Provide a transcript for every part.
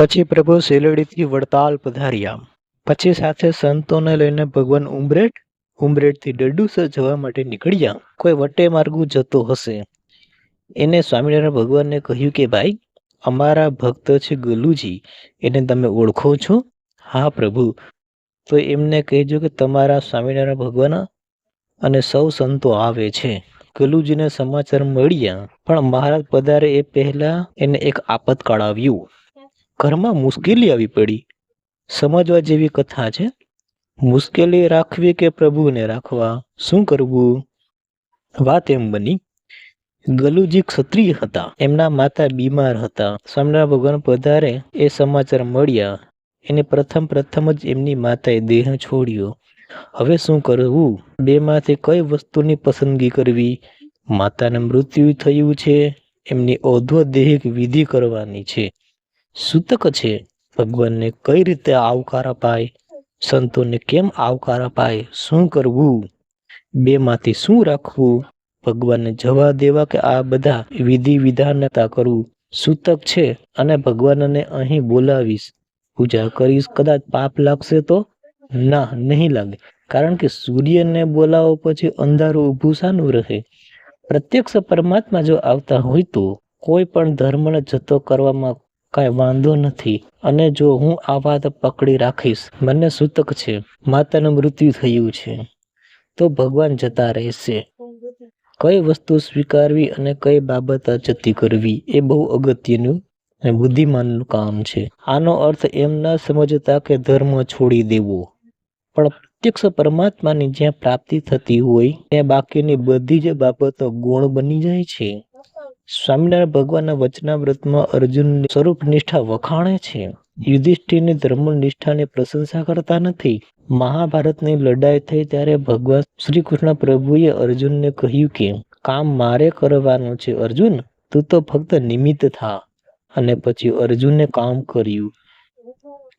પછી પ્રભુ શેલડીથી વડતાલ પધાર્યા. પછી સાથે સંતોને લઈને ભગવાન ઉમરેટ ઉમરેટથી ડડુસર જવા માટે નીકળ્યા. કોઈ વટે માર્ગું જતો હશે. એને સ્વામિનારાયણ ભગવાનને કહ્યું કે, ભાઈ, અમારા ભક્ત છે ગલુજી. એને તમે ઓળખો છો? હા, પ્રભુ. તો એમને કહેજો કે, તમારા સ્વામિનારાયણ ભગવાન અને સૌ સંતો આવે છે. ગલુજીને સમાચાર મળ્યા. પણ મહારાજ પધારે એ પહેલા એને એક આપતકાળ આવ્યું ઘરમાં મુશ્કેલી આવી પડી. સમજવા જેવી કથા છે? મુશ્કેલી રાખવી કે પ્રભુને રાખવા? શું કરવું? વાત એમ બની. ગલુજી ક્ષત્રિય હતા. એમના માતા બીમાર હતા. સ્વામિનારાયણ ભગવાન પધારે, એ સમાચાર મળ્યા. એને પ્રથમ પ્રથમ જ એમની માતાએ દેહ છોડ્યો. હવે શું કરવું? બેમાંથી કઈ વસ્તુની પસંદગી કરવી? માતાને મૃત્યુ થયું છે. એમની ઔદ્યોદેહિક વિધિ કરવાની છે. સૂતક છે? ભગવાનને કઈ રીતે આવકાર અપાય? સંતોને કેમ આવકાર અપાય? શું કરવું? બેમાંથી શું રાખવું? ભગવાનને જવા દેવા કે આ બધા વિધિ વિધાનતા કરવું સૂતક છે? અને ભગવાનને અહીં બોલાવીશ. પૂજા કરીશ, કદાચ પાપ લાગશે તો? ના, નહીં લાગે. કારણ કે સૂર્યને બોલાવો પછી અંધારું ઊભું સાનું રહે? પ્રત્યક્ષ પરમાત્મા જો આવતા હોય તો કોઈ પણ ધર્મને જતો કરવામાં કાંઈ વાંધો નથી. અને જો હું આ વાત પકડી રાખીશ, મને સૂતક છે. માતાનું મૃત્યુ થયું છે. તો ભગવાન જતા રહેશે. કઈ વસ્તુ સ્વીકારવી અને કઈ બાબત જતી કરવી એ બહુ અગત્યનું અને બુદ્ધિમાનનું કામ છે. આનો અર્થ એમ ના સમજતા કે ધર્મ છોડી દેવો. પણ પ્રત્યક્ષ પરમાત્માની જ્યાં પ્રાપ્તિ થતી હોય, ત્યાં બાકીની બધી જ બાબતો ગુણ બની જાય છે. સ્વામિનારાયણ ભગવાનના વચનામૃતમાં અર્જુનની સ્વરૂપ નિષ્ઠા વખાણે છે. યુધિષ્ઠિરની ધર્મ નિષ્ઠાની પ્રશંસા કરતા નથી. મહાભારતની લડાઈ થઈ ત્યારે ભગવાન શ્રી કૃષ્ણ પ્રભુએ અર્જુનને કહ્યું કે, કામ મારે કરવાનું છે અર્જુન, તું તો ફક્ત નિમિત્ત થા. અને પછી અર્જુને કામ કર્યું.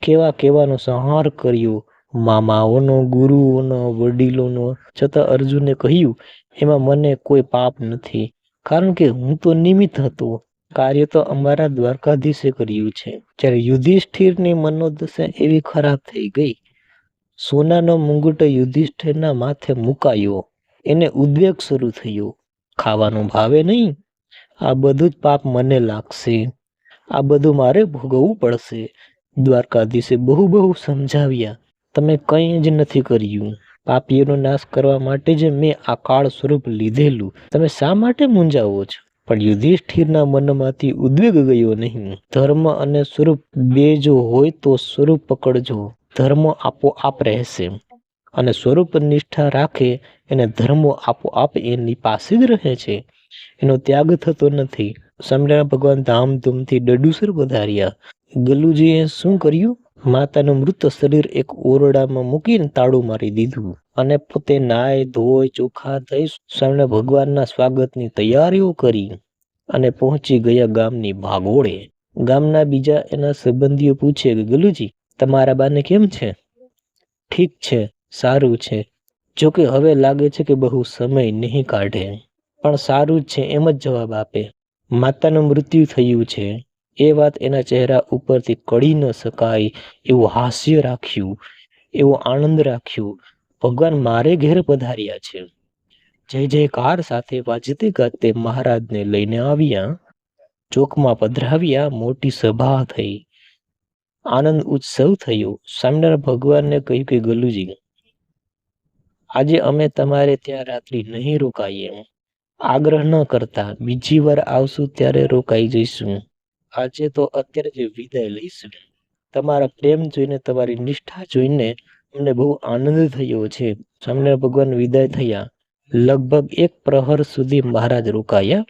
કેવા કેવાનો સંહાર કર્યો. મામાઓનો, ગુરુઓનો, વડીલોનો. છતાં અર્જુને કહ્યું, એમાં મને કોઈ પાપ નથી. કારણ કે હું તો નિમિત્ત હતો. કાર્ય તો અમારા દ્વારકાધીશે કર્યું છે. જ્યારે યુધિષ્ઠિરની મનોદશા એવી ખરાબ થઈ ગઈ. સોનાનો મુંગટો યુધિષ્ઠિરના માથે મુકાયો. એને ઉદ્વેગ શરૂ થયો. ખાવાનું ભાવે નહીં. આ બધું જ પાપ મને લાગશે. આ બધું મારે ભોગવવું પડશે. દ્વારકાધીશે બહુ બહુ સમજાવ્યા. તમે કંઈ જ નથી કર્યું. પાપીઓનો નાશ કરવા માટે જ મેં આ કાળ સ્વરૂપ લીધેલું. તમે શા માટે મૂંઝાવો છો? પણ યુધિષ્ઠિરના મનમાંથી ઉદ્વેગ ગયો નહીં. ધર્મ અને સ્વરૂપ બે જો હોય તો સ્વરૂપ પકડજો. ધર્મ આપોઆપ રહેશે. અને સ્વરૂપ નિષ્ઠા રાખે એને ધર્મો આપોઆપ એની પાસે જ રહે છે. એનો ત્યાગ થતો નથી. સ્વામિનારાયણ ભગવાન ધામધૂમથી ડડુસર વધાર્યા ગલુજીએ શું કર્યું? માતાનું મૃત શરીર એક ઓરડામાં મૂકીને તાળું મારી દીધું અને પોતે નાય, ધોય, ચોખા થઈ સ્વામિનારાયણ ભગવાનના સ્વાગતની તૈયારીઓ કરી અને પહોંચી ગયા ગામની ભાગોળે. ગામના બીજા એના સંબંધીઓ પૂછે કે, ગલુજી, તમારા બાને કેમ છે? ઠીક છે, સારું છે. જોકે હવે લાગે છે કે બહુ સમય નહીં કાઢે. પણ સારું જ છે, એમ જ જવાબ આપે. માતાનું મૃત્યુ થયું છે. એ વાત એના ચહેરા ઉપરથી કળી ન શકાય એવું હાસ્ય રાખ્યું, એવો આનંદ રાખ્યો. ભગવાન મારે ઘેર પધાર્યા છે. જય જયકાર સાથે વાજતે ગાતે મહારાજને લઈને આવ્યા. ચોકમાં પધરાવ્યા, મોટી સભા થઈ. આનંદ ઉત્સવ થયો. સ્વામિનારાયણ ભગવાનને કહ્યું કે, ગલુજી, આજે અમે તમારે ત્યાં રાત્રિ નહીં રોકાઈએ. આગ્રહ ન કરતા. બીજી વાર આવશું ત્યારે રોકાઈ જઈશું. આજે તો અત્યારે જે વિદાય લઈશ, તમારા પ્રેમ જોઈને, તમારી નિષ્ઠા જોઈને અમને બહુ આનંદ થયો છે. સ્વામિનારાયણ ભગવાન વિદાય થયા. લગભગ એક પ્રહર સુધી મહારાજ રોકાયા.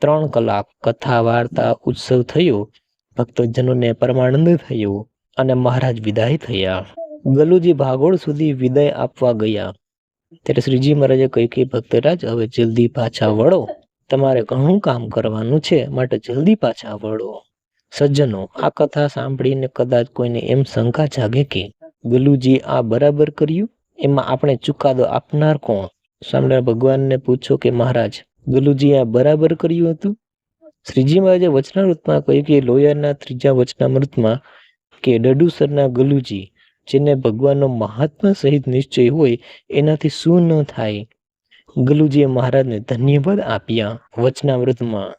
ત્રણ કલાક કથા, વાર્તા, ઉત્સવ થયો. ભક્તજનોને પરમાનંદ થયો અને મહારાજ વિદાય થયા. ગલુજી ભાગોળ સુધી વિદાય આપવા ગયા. ત્યારે શ્રીજી મહારાજે કહ્યું કે, ભક્તરાજ, હવે જલ્દી પાછા વળો. તમારે ઘણું કામ કરવાનું છે, માટે જલ્દી પાછા વળો. સજ્જનો, આ કથા સાંભળીને કદાચ કોઈને એમ શંકા જાગે કે, ગલુજી, આ બરાબર કર્યું? એમાં આપણે ચુકાદો આપનાર કોણ? સ્વામિનારાયણ ભગવાનને પૂછો કે, મહારાજ ગલુજી આ બરાબર કર્યું હતું? શ્રીજી મહારાજે વચનામૃતમાં કહ્યું કે લોયરના ત્રીજા વચનામૃતમાં કે ડડુસરના ગલુજી, જેને ભગવાનનો મહાત્મા સહિત નિશ્ચય હોય, એનાથી શું ન થાય? ગલુજીએ મહારાજને ધન્યવાદ આપ્યા વચનામૃતમાં.